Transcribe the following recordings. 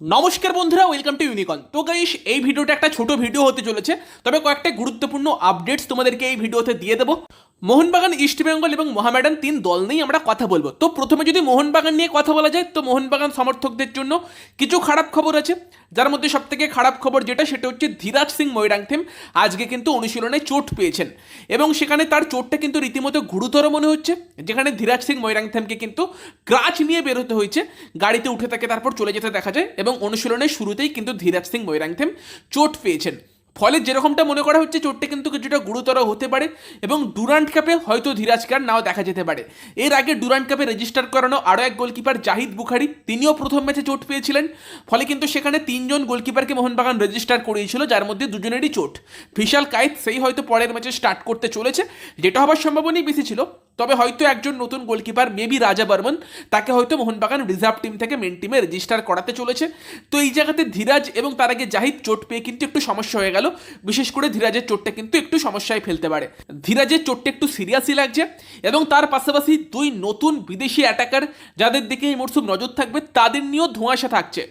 নমস্কার বন্ধুরা welcome to ইউনিকন তো গাইস এই ভিডিওটা একটা ছোট ভিডিও হতে চলেছে, তবে কয়েকটা গুরুত্বপূর্ণ আপডেটস তোমাদেরকে এই ভিডিওতে দিয়ে দেবো। মোহনবাগান ইস্টবেঙ্গল এবং মোহামেডান তিন দল নিয়েই আমরা কথা বলব। তো প্রথমে যদি মোহনবাগান নিয়ে কথা বলা যায়, তো মোহনবাগান সমর্থকদের জন্য কিছু খারাপ খবর আছে। যার মধ্যে সব থেকে খারাপ খবর যেটা, সেটা হচ্ছে ধীরাজ সিং মৈরাংথেম আজকে কিন্তু অনুশীলনে চোট পেয়েছেন। এবং সেখানে তার চোটটা কিন্তু রীতিমতো গুরুতর মনে হচ্ছে, যেখানে ধীরাজ সিং মৈরাংথেমকে কিন্তু ক্রাচ নিয়ে বেরোতে হয়েছে। গাড়িতে উঠে তাকে তারপর চলে যেতে দেখা যায় এবং অনুশীলনের শুরুতেই কিন্তু ধীরাজ সিং মৈরাংথেম চোট পেয়েছেন। ফলে যেরকমটা মনে করা হচ্ছে চোটটা কিন্তু কিছুটা গুরুতর হতে পারে এবং ডুরান্ট কাপে হয়তো ধীরাজকে আর নাও দেখা যেতে পারে। এর আগে ডুরান্ট কাপে রেজিস্টার করানো আরও এক গোলকিপার জাহিদ বুখারি, তিনিও প্রথম ম্যাচে চোট পেয়েছিলেন। ফলে কিন্তু সেখানে তিনজন গোলকিপারকে মোহনবাগান রেজিস্টার করিয়েছিল, যার মধ্যে দুজনেরই চোট। ফিশাল কায়েত সেই হয়তো পরের ম্যাচে স্টার্ট করতে চলেছে, যেটা হবার সম্ভাবনাই বেশি ছিল। তবে হয়তো একজন নতুন গোলকিপার মেবি রাজা বর্মন, তাকে হয়তো মোহনবাগান রিজার্ভ টিম থেকে মেন টিমে রেজিস্টার করাতে চলেছে। তো এই জায়গাতে ধীরাজ এবং তার আগে জাহিদ চোট পেয়ে কিন্তু একটু সমস্যা হয়ে গেল। বিশেষ করে ধীরাজের চোটটা কিন্তু একটু সমস্যায় ফেলতে পারে। ধীরাজের চোটটা একটু সিরিয়াসই লাগছে এবং তার পাশাপাশি দুই নতুন বিদেশি অ্যাটাকার যাদের দিকে এই মরশুম নজর থাকবে, তাদের নিয়েও ধোঁয়াশা থাকছে।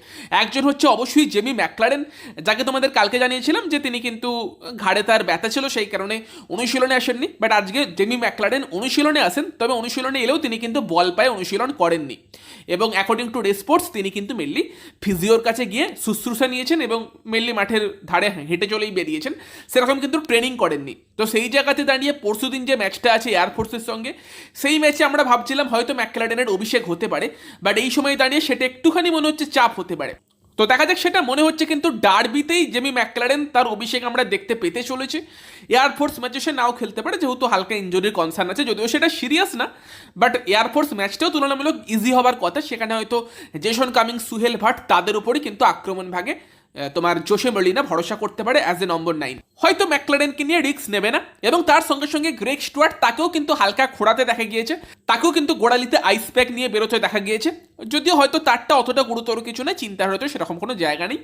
একজন হচ্ছে অবশ্যই জেমি ম্যাকলারেন, যাকে তোমাদের কালকে জানিয়েছিলাম যে তিনি কিন্তু ঘাড়ে তার ব্যথা ছিল, সেই কারণে অনুশীলনে আসেননি। বাট আজকে জেমি ম্যাকলারেন অনুশীলনে আসেন তবে অনুশীলনে এলেও তিনি কিন্তু বল পায়ে অনুশীলন করেননি। এবং অ্যাকর্ডিং টু রেসপোর্টস তিনি কিন্তু মেনলি ফিজিওর কাছে গিয়ে শুশ্রূষা নিয়েছেন এবং মেনলি মাঠের ধারে হেঁটে চলেই বেরিয়েছেন। সেরকম কিন্তু ট্রেনিং করেননি। তো সেই জায়গাতে দাঁড়িয়ে পরশুদিন যে ম্যাচটা আছে এয়ারফোর্সের সঙ্গে, সেই ম্যাচে আমরা ভাবছিলাম হয়তো ম্যাকলাডেনের অভিষেক হতে পারে বাট এই সময় দাঁড়িয়ে সেটা একটুখানি মনে হচ্ছে চাপ হতে পারে। তো দেখা যাক, সেটা মনে হচ্ছে কিন্তু ডার্বিতেই জেমি ম্যাকলারেন তার অভিষেক আমরা দেখতে পেতে চলেছে। এয়ারফোর্স ম্যাচে সে নাও খেলতে পারে, যেহেতু হালকা ইঞ্জুরির কনসার্ন আছে, যদিও সেটা সিরিয়াস না বাট এয়ারফোর্স ম্যাচটাও তুলনামূলক ইজি হবার কথা। সেখানে হয়তো জেসন কামিং সুহেল ভাট তাদের উপরই কিন্তু আক্রমণ ভাগে তোমার জোসে মলিনা ভরসা করতে পারে অ্যাজ এ নম্বর নাইন হয়তো ম্যাকলারেনকে নিয়ে রিস্ক নেবে না, এবং তার সঙ্গে সঙ্গে গ্রেক স্টুয়ার্ট তাকেও কিন্তু হালকা খোড়াতে দেখা গিয়েছে। তাকেও কিন্তু গোড়ালিতে আইস প্যাক নিয়ে বেরোতে দেখা গিয়েছে। যদিও হয়তো তারটা অতটা গুরুতর কিছু নয় চিন্তার হয়তো সেরকম কোনো জায়গা নেই।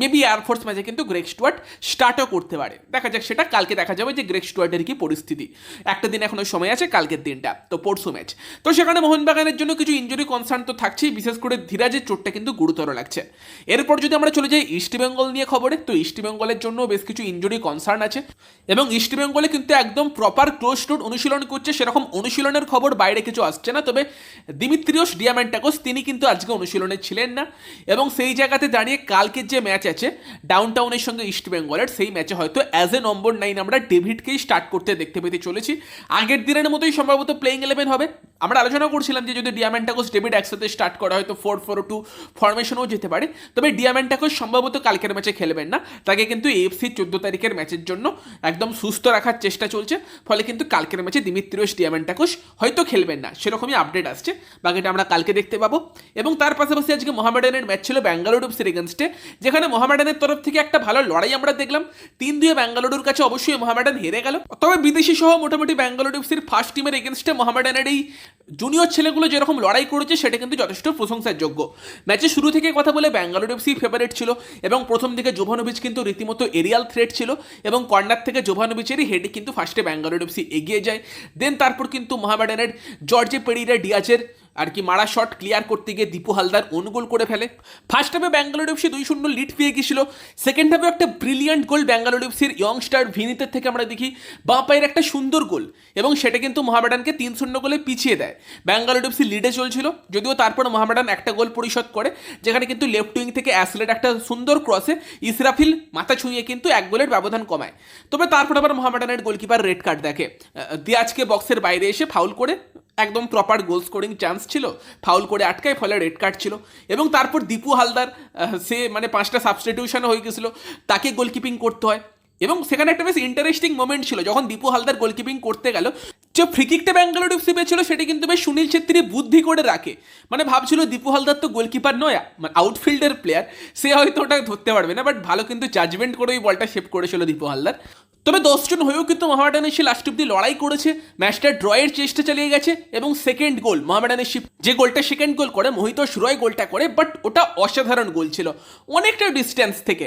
মেবি এয়ারফোর্স ম্যাচে কিন্তু গ্রেক স্টুয়ার্ট স্টার্টও করতে পারে। দেখা যাক, সেটা কালকে দেখা যাবে যে গ্রেক স্টুয়ার্টের কি পরিস্থিতি। একটা দিন এখনও সময় আছে, কালকের দিনটা। তো পরশু ম্যাচ তো সেখানে মোহনবাগানের জন্য কিছু ইঞ্জুরি কনসার্ন তো থাকছেই, বিশেষ করে ধীরাজের চোটটা কিন্তু গুরুতর লাগছে। এরপর যদি আমরা চলে যাই ইস্টবেঙ্গল নিয়ে খবরে, তো ইস্টবেঙ্গলের জন্য বেশ কিছু ইঞ্জুরি কনসার্ন আছে। এবং ইস্টবেঙ্গলে কিন্তু একদম প্রপার ক্লোজ রুট অনুশীলন করছে, সেরকম অনুশীলনের খবর বাইরে কিছু আসছে না, তবে দিমিত্রিয়স ডিয়ামেন্টাকোস তিনি কিন্তু আজকে অনুশীলনে ছিলেন না। এবং সেই জায়গাতে দাঁড়িয়ে কালকের যে ম্যাচ আছে ডাউন টাউনের সঙ্গে ইস্ট ইস্টবেঙ্গলের সেই ম্যাচে হয়তো অ্যাজ এ নম্বর নাইন আমরা ডেভিডকেই স্টার্ট করতে দেখতে পেতে চলেছি। আগের দিনের মতোই সম্ভবত প্লেইং ইলেভেন হবে। আমরা আলোচনা করছিলাম যে যদি ডিয়ামেন্টাকোস ডেবিট একসাথে স্টার্ট করা হয়তো ফোর ফোর টু ফরমেশনও যেতে পারে। তবে ডিয়ামেন্টাকোস সম্ভবত কালকের ম্যাচে খেলবেন না। তাকে কিন্তু এফসি চোদ্দ তারিখের ম্যাচের জন্য একদম সুস্থ রাখার চেষ্টা চলছে। ফলে কিন্তু কালকের ম্যাচে দিমিত্রিয়স ডিয়ামেন্টাকোস হয়তো খেলবেন না। সেরকমই আপডেট আসছে। বাকিটা আমরা কালকে দেখতে পাবো। এবং তার পাশাপাশি আজকে মোহামেডানের ম্যাচ ছিল ব্যাঙ্গালুরু এফসির এগেনস্টে যেখানে মোহামেডানের তরফ থেকে একটা ভালো লড়াই আমরা দেখলাম। তিন দুয়ে ব্যাঙ্গালুরুর কাছে অবশ্যই মোহামেডান হেরে গেল। তবে বিদেশি সহ মোটামুটি ব্যাঙ্গালুরু এফসির ফার্স্ট টিমের এগেনস্টে মোহামেডানের এই জুনিয়র ছেলেগুলো যেরকম লড়াই করেছে, সেটা কিন্তু যথেষ্ট প্রশংসার যোগ্য ম্যাচের শুরু থেকে কথা বলে ব্যাঙ্গালোর এফসি ফেভারিট ছিল এবং প্রথম দিকে জোভানোভিচ কিন্তু রীতিমতো এরিয়াল থ্রেট ছিল এবং কর্নার থেকে জোভানোভিচেরই হেডে কিন্তু ফার্স্টে ব্যাঙ্গালোর এফসি এগিয়ে যায়। দেন তারপর কিন্তু মোহামেডানের জর্জে পেরিরা ডিয়াজের আর কি মারা শট ক্লিয়ার করতে গিয়ে দীপু হালদার অনুগোল করে ফেলে। ফার্স্ট হাফে ব্যাঙ্গালোর এফসি দুই শূন্য লিড পেয়ে গেছিল সেকেন্ড হাফে একটা ব্রিলিয়ান্ট গোল ব্যাঙ্গালোর এফসির ইয়ংস্টার ভিনিতের থেকে আমরা দেখি বাঁ পায়ের একটা সুন্দর গোল এবং সেটা কিন্তু মোহামেডানকে তিন শূন্য গোলে পিছিয়ে দেয়। ব্যাঙ্গালোর এফসি লিডে চলছিল, যদিও তারপর মোহামেডান একটা গোল পরিশোধ করে, যেখানে কিন্তু লেফট উইং থেকে অ্যাসলেট একটা সুন্দর ক্রসে ইসরাফিল মাথা ছুঁয়ে কিন্তু এক গোলের ব্যবধান কমায়। তবে তারপর আবার মোহামেডানের গোলকিপার রেড কার্ড দেখে। দিয়াজকে বক্সের বাইরে এসে ফাউল করে একদম প্রপার গোল স্কোরিং চান্স ছিল ফাউল করে আটকায় ফলে রেড কার্ড ছিল এবং তারপর দীপু হালদার সে মানে পাঁচটা সাবস্টিটিউশন হয়ে গেছিল, তাকে গোলকিপিং করতে হয় এবং সেখানে একটা বেশ ইন্টারেস্টিং মোমেন্ট ছিল, যখন দীপু হালদার গোলকিপিং করতে গেল, যে ফ্রিকিকটা ব্যাঙ্গালোর এফসি পেয়েছিল সেটা কিন্তু বেশ সুনীল ছেত্রী বুদ্ধি করে রাখে। মানে ভাবছিল দীপু হালদার তো গোলকিপার নয় মানে আউটফিল্ডের প্লেয়ার সে হয়তো ওটা ধরতে পারবে না বাট ভালো কিন্তু জাজমেন্ট করে ওই বলটা শেপ করেছিল দীপু হালদার। তবে দশজন হয়েও কিন্তু মোহামেডান এসে লাস্ট অব্দি লড়াই করেছে। ম্যাচটা ড্রয়ের চেষ্টা চালিয়ে গেছে এবং সেকেন্ড গোল মোহামেডান এসে যে গোলটা সেকেন্ড গোল করে মোহিত রয় গোলটা করে বাট ওটা অসাধারণ গোল ছিল। অনেকটা ডিস্টেন্স থেকে।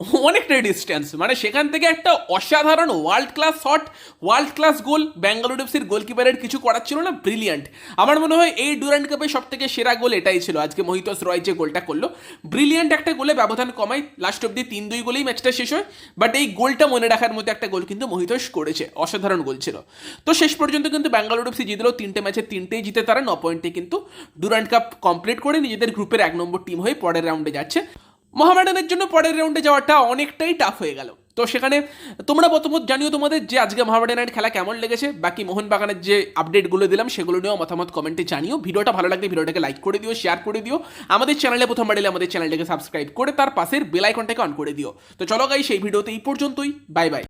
অনেকটাই ডিস্টেন্স মানে সেখান থেকে একটা অসাধারণ world class shot world class goal Bangalore এফসির গোলকিপারের কিছু করার ছিল না ব্রিলিয়ান্ট আমার মনে হয় এই ডুরান্ড কাপে সব থেকে সেরা গোল এটাই ছিল, আজকে মহিতোস রয় যে গোলটা করল। ব্রিলিয়ান্ট একটা গোলে ব্যবধান কমায় লাস্ট অব্দি তিন দুই গোলেই ম্যাচটা শেষ হয় বাট এই গোলটা মনে রাখার মতো একটা গোল কিন্তু মহিতোস করেছে, অসাধারণ গোল ছিল। তো শেষ পর্যন্ত কিন্তু ব্যাঙ্গালোর এফসি জিতলো, তিনটে ম্যাচে তিনটেই জিতে তারা, ন পয়েন্টে কিন্তু ডুরান্ড কাপ কমপ্লিট করে নিজেদের গ্রুপের এক নম্বর টিম হয়ে পরের রাউন্ডে যাচ্ছে। মোহামেডানের জন্য পরের রাউন্ডে যাওয়াটা অনেকটাই টাফ হয়ে গেল। তো সেখানে তোমরা মতমত জানিও তোমাদের যে আজকে মহামেডানের খেলা কেমন লেগেছে। বাকি মোহনবাগানের যে আপডেটগুলো দিলাম, সেগুলো নিয়েও মতামত কমেন্টে জানিও। ভিডিওটা ভালো লাগলে ভিডিওটাকে লাইক করে দিও শেয়ার করে দিও। আমাদের চ্যানেলে প্রথম এলে আমাদের চ্যানেলটাকে সাবস্ক্রাইব করে তার পাশের বেল আইকনটাকে অন করে দিও। তো চলো গাই সেই ভিডিওতে এই পর্যন্তই। Bye bye